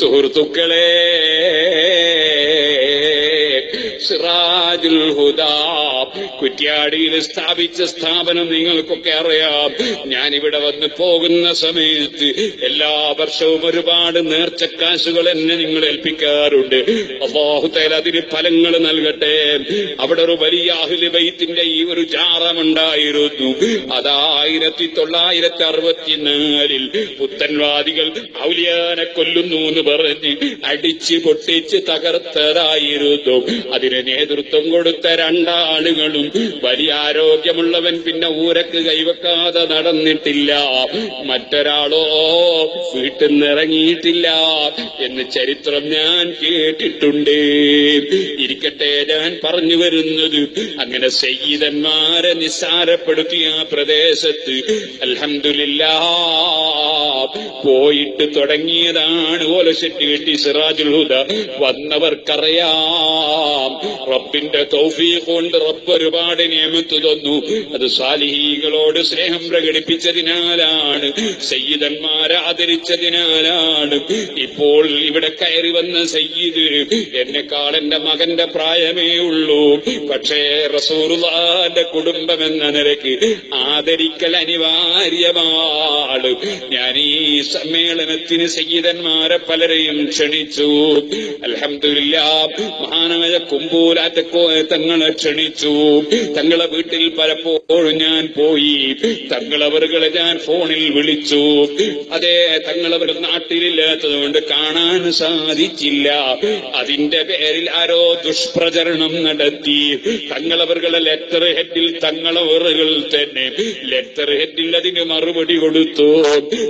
സുഹൃത്തുക്കളെ സിറാജുൽ ഹുദാ കുറ്റ്യാടിയിൽ സ്ഥാപിച്ച സ്ഥാപനം നിങ്ങൾക്കൊക്കെ അറിയാം. ഞാനിവിടെ വന്ന് പോകുന്ന സമയത്ത് എല്ലാ വർഷവും ഒരുപാട് നേർച്ചക്കാശുകൾ എന്നെ നിങ്ങൾ ഏൽപ്പിക്കാറുണ്ട്. അള്ളാഹുത്തേൽ അതിന് ഫലങ്ങൾ നൽകട്ടെ. അവിടെ ഒരു വലിയ അഹുലിബൈത്തിന്റെ ഈ ഒരു ജാറമുണ്ടായിരുന്നു. അതായിരത്തി തൊള്ളായിരത്തി അറുപത്തിനാലിൽ പുത്തൻവാദികൾ ഔലിയാനെ കൊല്ലുന്നു എന്ന് പറഞ്ഞ് അടിച്ച് പൊട്ടിച്ച് തകർത്തതായിരുന്നു. അതിന് നേതൃത്വം കൊടുത്ത രണ്ടാളുകളും വലിയ ആരോഗ്യമുള്ളവൻ പിന്നെ ഊരക്ക് കൈവെക്കാതെ നടന്നിട്ടില്ല. മറ്റൊരാളോ വീട്ടിൽ നിറങ്ങിയിട്ടില്ല എന്ന് ചരിത്രം ഞാൻ കേട്ടിട്ടുണ്ട്. ഇരിക്കട്ടെ ഞാൻ പറഞ്ഞു വരുന്നത് അങ്ങനെ സയ്യിദന്മാരെ നിസ്സാരപ്പെടുത്തിയ പ്രദേശത്ത്. അൽഹംദുലില്ലാ പോയിട്ട് തുടങ്ങിയതാണ് ഓലശെട്ടി കെട്ടി സിറാജുൽ ഹുദ. വന്നവർക്കറിയാം റബ്ബിന്റെ തൗഫീഖ് കൊണ്ട് റബ്ബ് ഒരുപാട് നിയമത്ത് തന്നു അത് സാലിഹികളോട് സ്നേഹം പ്രകടിപ്പിച്ചതിനാലാണ് സയ്യിദന്മാരെ ആദരിച്ചതിനാലാണ്. ഇപ്പോൾ ഇവിടെ കയറി വന്ന സയ്യിദ് എന്നെക്കാൾ എന്റെ മകന്റെ പ്രായമേ ഉള്ളൂ. പക്ഷേ റസൂറുദാന്റെ കുടുംബം എന്ന നിലയ്ക്ക് ആദരിക്കൽ അനിവാര്യമാണ്. ഞാൻ ഈ സമ്മേളനത്തിന് സയ്യിദന്മാരെ പലരെയും ക്ഷണിച്ചു. അലഹമില്ല മഹാനായ കുമ്പൂലാറ്റക്കോ തങ്ങളെ ക്ഷണിച്ചു. തങ്ങളെ വീട്ടിൽ പലപ്പോഴും ഞാൻ പോയി. തങ്ങളവറുകളെ ഞാൻ ഫോണിൽ വിളിച്ചു. അതെ തങ്ങളവർ നാട്ടിലില്ലാത്തതുകൊണ്ട് കാണാൻ സാധിച്ചില്ല. അതിന്റെ പേരിൽ ആരോ ദുഷ്പ്രചരണം നടത്തി. തങ്ങളവറുകളെ ലെറ്റർ ഹെഡിൽ തങ്ങളവറുകൾ തന്നെ. ലെറ്റർ ഹെഡിൽ അതിന് മറുപടി കൊടുത്തു.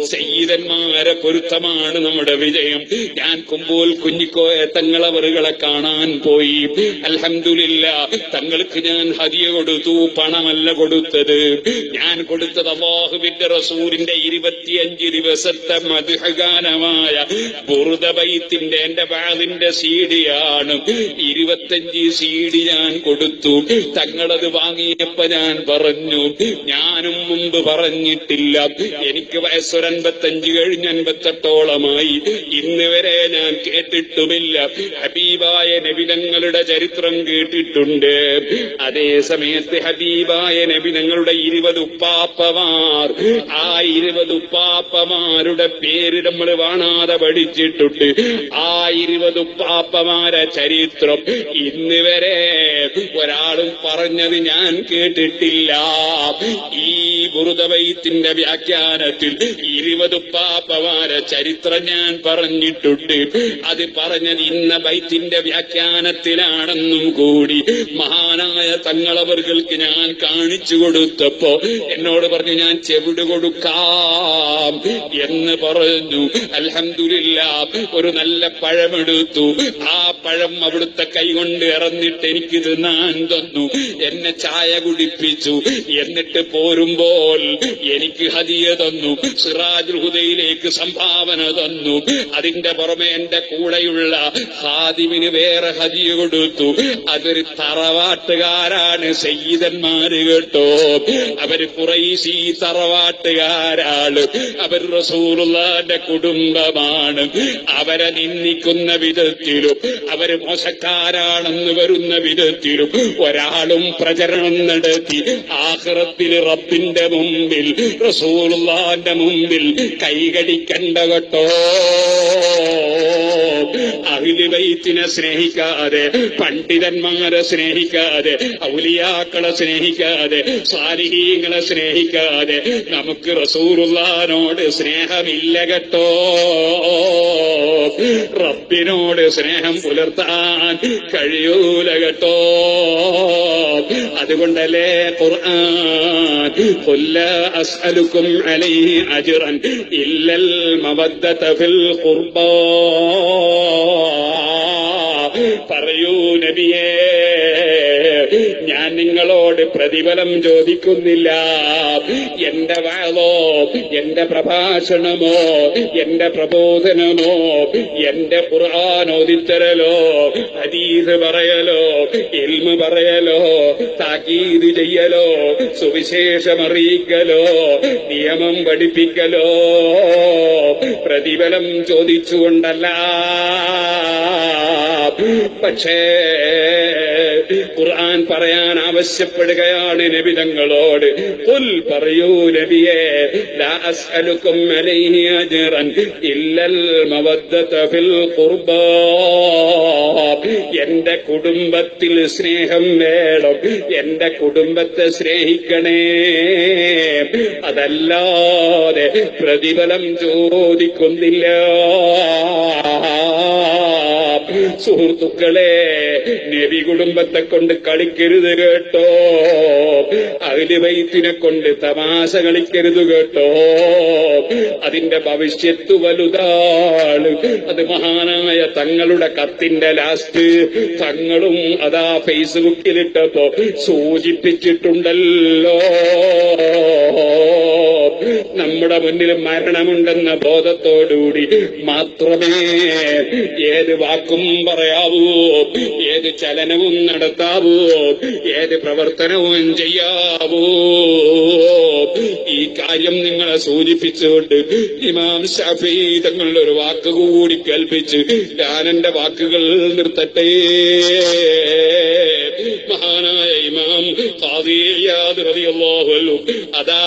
സയ്യിദന്മാരെ പൊരുത്തമാണ് നമ്മുടെ വിജയം. ഞാൻ കുമ്പോൾ കുഞ്ഞിക്കോയ തങ്ങളവറുകളെ കാണാൻ പോയി. അലഹമില്ല തങ്ങൾക്ക് ഞാൻ ഹദിയ കൊടുത്തു പണമല്ല കൊടുത്തത്. ഞാൻ കൊടുത്തത് അള്ളാഹുവിന്റെ റസൂലിന്റെ ഇരുപത്തിയഞ്ച് ദിവസത്തെ മധുഹഗാനമായ ബുറുദബൈത്തിന്റെ എന്റെ വാളിന്റെ സീഡിയാണ്. ഇരുപത്തഞ്ച് സീഡി ഞാൻ കൊടുത്തു. തങ്ങളത് വാങ്ങിയപ്പോ ഞാൻ പറഞ്ഞു ഞാനും മുമ്പ് പറഞ്ഞിട്ടില്ല. എനിക്ക് വയസ്സൊരൻപത്തഞ്ച് കഴിഞ്ഞ് അൻപത്തെട്ടോളമായി. ഇന്ന് വരെ ഞാൻ കേട്ടിട്ടുമില്ല. ഹബീബായ നബിതങ്ങളുടെ ചരിത്രം കേട്ടിട്ടുണ്ട്. അതേ സമയത്ത് ഹബീബായ നബി ഞങ്ങളുടെ ഇരുപത് ഉപ്പാപ്പമാർ. ആ ഇരുപത് ഉപ്പാപ്പമാരുടെ പേര് നമ്മൾ വാണാതെ പഠിച്ചിട്ടുണ്ട്. ആ ഇരുപത് ഉപ്പാപ്പമാരെ ചരിത്രം ഇന്ന് വരെ ഒരാളും പറഞ്ഞത് ഞാൻ കേട്ടിട്ടില്ല. ഈ ബുറുദവൈത്തിന്റെ വ്യാഖ്യാനത്തിൽ ഇരുപത് ഉപ്പാപ്പമാരെ ചരിത്രം ഞാൻ പറഞ്ഞിട്ടുണ്ട്. അത് പറഞ്ഞത് ഇന്ന ബൈത്തിന്റെ വ്യാഖ്യാനത്തിലാണെന്നും കൂടി മഹാനായ തങ്ങളവർക്ക് ഞാൻ കാണിച്ചു കൊടുത്തപ്പോ എന്നോട് പറഞ്ഞു ഞാൻ ചെവിട് കൊടുക്കാം എന്ന് പറഞ്ഞു. അൽഹംദുലില്ല ഒരു നല്ല പഴമെടുത്തു. ആ പഴം അവിടുത്തെ കൈകൊണ്ട് ഇറന്നിട്ട് എനിക്ക് തിന്നാൻ തന്നു. എന്നെ ചായ കുടിപ്പിച്ചു. എന്നിട്ട് പോരുമ്പോൾ എനിക്ക് ഹതിയ തന്നു. സിറാജുൽ ഹുദയിലേക്ക് സംഭാവന തന്നു. അതിന്റെ പുറമെ എന്റെ കൂടെയുള്ള ഹാദിമിന് വേറെ ഹതിയ കൊടുത്തു. അതൊരു തറവാട്ടുകാരാണ് സയ്യിദന്മാര് കേട്ടോ. അവർ കുറൈശി തറവാട്ടുകാരാണ്. അവർ റസൂലുള്ളാന്റെ കുടുംബമാണ്. അവരെ നിന്ദിക്കുന്ന വിധത്തിലും അവർ മോശക്കാരാണെന്ന് വരുന്ന വിധത്തിലും ഒരാളും പ്രചരണം നടത്തി ആഹ്റത്തിൽ റബ്ബിന്റെ മുമ്പിൽ റസൂലുള്ളാന്റെ മുമ്പിൽ കൈകടിക്കണ്ട കേട്ടോ അഹിലിബൈത്തിനെ സ്നേഹിക്കാതെ പണ്ഡിതന്മാരെ സ്നേഹിക്കാതെ ഔലിയാക്കളെ സ്നേഹിക്കാതെ സാലിഹീങ്ങളെ സ്നേഹിക്കാതെ നമുക്ക് റസൂറുള്ളാനോട് സ്നേഹമില്ല കേട്ടോ. റബ്ബിനോട് സ്നേഹം പുലർത്താൻ കഴിയൂല കേട്ടോ അതുകൊണ്ടല്ലേ ഖുർആൻ ഖുല്ല അസ്അലുക്കും അലൈഹി അജ്റൻ ഇല്ലൽ മവദ്ദത ഫിൽ പറയൂ നബിയേ. ഞാൻ നിങ്ങളോട് പ്രതിഫലം ചോദിക്കുന്നില്ല. എന്റെ വാളോ എന്റെ പ്രഭാഷണമോ എന്റെ പ്രബോധനമോ എന്റെ ഖുർആാനോദിത്തരലോ ഹദീസ് പറയലോ എൽമ പറയലോ താക്കീത് ചെയ്യലോ സുവിശേഷമറിയിക്കലോ നിയമം പഠിപ്പിക്കലോ പ്രതിഫലം ചോദിച്ചുകൊണ്ടല്ല. പക്ഷേ ഖുർആൻ പറയാൻ ആവശ്യപ്പെടുകയാണ് നബിതങ്ങളോട്. പുൽ പറയൂ നബിയെ ലാ അസ്അലുക്കും അലൈഹി അജ്റൻ ഇല്ലൽ മവദ്ദത ഫിൽ ഖുർബാ എന്റെ കുടുംബത്തിൽ സ്നേഹം വേണം എന്റെ കുടുംബത്തെ സ്നേഹിക്കണേ. അതല്ലാതെ പ്രതിഫലം ചോദിക്കുന്നില്ല. സുഹൃത്തുക്കളെ നബി കുടുംബത്തെ കൊണ്ട് കളിക്കരുത് കേട്ടോ. അഖിൽ വൈത്തിനെ കൊണ്ട് തമാശ കളിക്കരുത് കേട്ടോ. അതിന്റെ ഭവിഷ്യത്ത് വലുതാണ്. അത് മഹാനായ തങ്ങളുടെ കത്തിന്റെ ലാസ്റ്റ് തങ്ങളും അതാ ഫേസ്ബുക്കിലിട്ടപ്പോ സൂചിപ്പിച്ചിട്ടുണ്ടല്ലോ. നമ്മുടെ മുന്നിൽ മരണമുണ്ടെന്ന ബോധത്തോടുകൂടി മാത്രമേ ഏത് വാക്കും പറയാവൂ ഏത് ചലനവും നടത്താവൂ ഏത് പ്രവർത്തനവും ചെയ്യാവൂ ഈ കാര്യം നിങ്ങളെ സൂചിപ്പിച്ചുകൊണ്ട് ഇമാം ഷാഫി തങ്ങളുടെ ഒരു വാക്ക് കൂടി കേൾപ്പിച്ച് ഞാൻ എന്റെ വാക്കുകൾ നിർത്തട്ടെ. മഹാനായ ഇമാം അതാ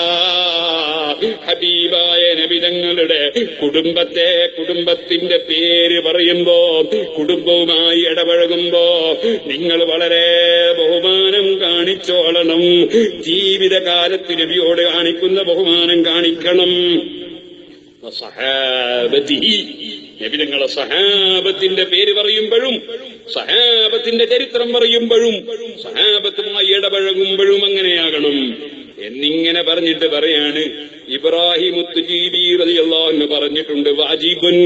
ഹബീബായ നബിതങ്ങളുടെ കുടുംബത്തെ കുടുംബത്തിന്റെ പേര് പറയുമ്പോ കുടുംബവുമായി ഇടപഴകുമ്പോ നിങ്ങൾ വളരെ ബഹുമാനം കാണിച്ചോളണം. ജീവിതകാലത്ത് നബിയോട് കാണിക്കുന്ന ബഹുമാനം കാണിക്കണം. സഹാബതി നബിതങ്ങളെ സഹാബത്തിന്റെ പേര് പറയുമ്പോഴും സഹാബത്തിന്റെ ചരിത്രം പറയുമ്പോഴും സഹാബത്തുമായി ഇടപഴകുമ്പോഴും അങ്ങനെയാകണം. എന്നിങ്ങനെ പറഞ്ഞിട്ട് പറയാണ് ഇബ്രാഹിം പറഞ്ഞിട്ടുണ്ട് വാജിബുൻ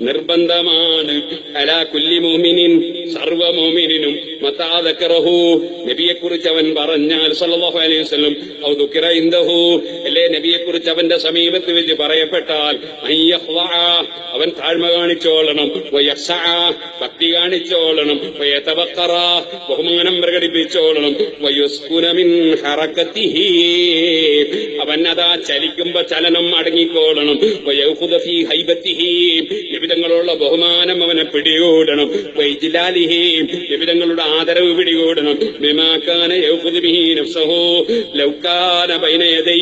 നിർബന്ധമാണ്. അലാ കുല്ലി മോമിനിൻ സർവ മോമിനും നബിയെ കുറിച്ച് അവൻ പറഞ്ഞാൽ സല്ലാഹു അലൈഹി വസല്ലം ഔ ഇൻദഹു. അല്ലേ നബിയെ കുറിച്ച് അവന്റെ സമീപത്ത് വെച്ച് പറയപ്പെട്ടാൽ അവൻ താഴ്മ കാണിച്ചോളണം ഭക്തി കാണിച്ചോളണം ബഹുമാനം പ്രകടിപ്പിച്ചോളണം അവൻ അതാ ചലിക്കുമ്പോ ചലനം അടങ്ങിക്കോളണം നിബിതങ്ങളുള്ള ബഹുമാനം അവനെ പിടികൂടണം. വൈജിലാലിഹീം നിബിതങ്ങളുടെ ആദരവ് പിടികൂടണം. ബിമാക്കാന യൗഖുദ ബിഹി നഫ്സഹു ലൗകാന ബൈന യദൈ.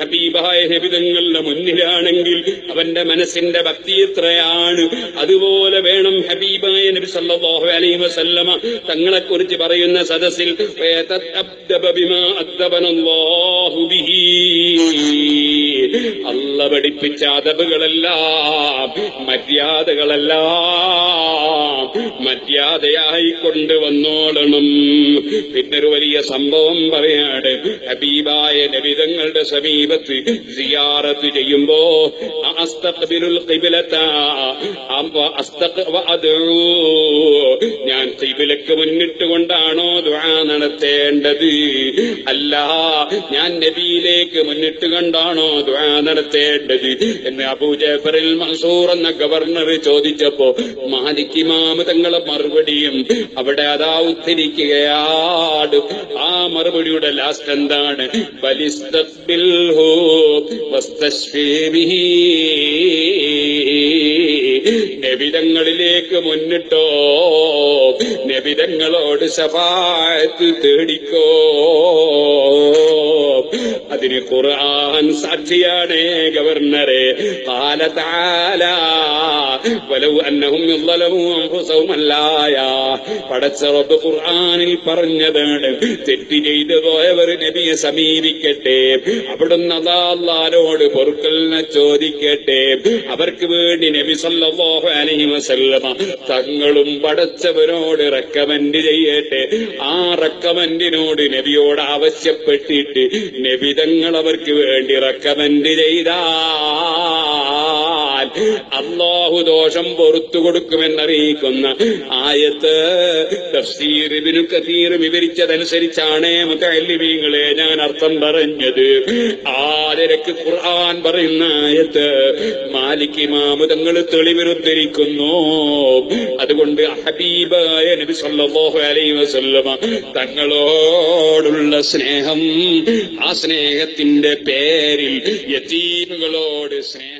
ഹബീബായ നബിതങ്ങളുടെ മുന്നിലാണെങ്കിൽ അവന്റെ മനസ്സിന്റെ ഭക്തി എത്രയാണ് അതുപോലെ വേണം ഹബീബായ നബി സല്ലല്ലാഹു അലൈഹി വസല്ലമ തങ്ങളെ കുറിച്ച് പറയുന്ന സദസ്സിൽ അള്ള പഠിപ്പിച്ച അതബുകളെല്ലാം മര്യാദകളെല്ലാം മര്യാദയായി കൊണ്ടുവന്നോളണം. പിന്നൊരു വലിയ സംഭവം പറയാണ്. ഹബീബായ നബിതങ്ങളുടെ സമീപത്ത് സിയാറത്ത് ചെയ്യുമ്പോ ഞാൻ കിബിലക്ക് മുന്നിട്ട് കൊണ്ടാണോ ദുആ നടത്തേണ്ടത്? അല്ല ഞാൻ നബിയിലേക്ക് മുന്നിട്ട് കണ്ടാണോ ദുആ നടത്തേണ്ടത്? എന്ന് അബൂ ജാഫറിൽ മൻസൂർ എന്ന ഗവർണർ ചോദിച്ചപ്പോ മാലിക് ഇമാമതങ്ങളെ മറുപടിയും അവിടെ അതാ ഉദ്ധരിക്കുകയാണ് ആ മറുപടിയുടെ ലാസ്റ്റ് എന്താണ്? നബിതങ്ങളിലേക്ക് മുന്നിട്ടോ നബിതങ്ങളോട് ശപായത്തിൽ തേടിക്കോ. അതിന് ഖുർആൻ സാക്ഷിയാണ് ഗവർണറെ. കാലതാലാ പടച്ചറബ് ഖുർആാനിൽ പറഞ്ഞതാണ് തെറ്റ് ചെയ്തു പോയവർ നബിയെ സമീപിക്കട്ടെ. അവിടുന്ന് അതാല്ലാരോട് പൊറുക്കലിനെ ചോദിക്കട്ടെ. അവർക്ക് വേണ്ടി നബി സല്ലല്ലാഹു അലഹി വസല്ലമ തങ്ങളും പടച്ചവരോട് റെക്കമെൻഡ് ചെയ്യട്ടെ. ആ റെക്കമെൻഡിനോട് നബിയോട് ആവശ്യപ്പെട്ടിട്ട് നബിതങ്ങൾ അവർക്ക് വേണ്ടി റെക്കമെൻഡ് ചെയ്താ. അള്ളാഹു ദോഷം പൊറത്തു കൊടുക്കുമെന്നറിയിക്കുന്ന ആയത്ത് തഫ്സീർ ഇബ്നു കസീർ വിവരിച്ചതനുസരിച്ചാണ് മുത്തല്ലിമീങ്ങളെ ഞാൻ അർത്ഥം പറഞ്ഞത്. ആദരക്ക് ഖുർആൻ പറയുന്ന ആയത്ത് മാലിക് ഇമാമു തങ്ങൾ തെളിവിരുദ്ധരിക്കുന്നു അതുകൊണ്ട് ഹബീബായ നബി സല്ലല്ലാഹു അലൈഹി വസല്ലമ തങ്ങളോടുള്ള സ്നേഹം ആ സ്നേഹത്തിന്റെ പേരിൽ യതീമുകളോട് സ്നേഹം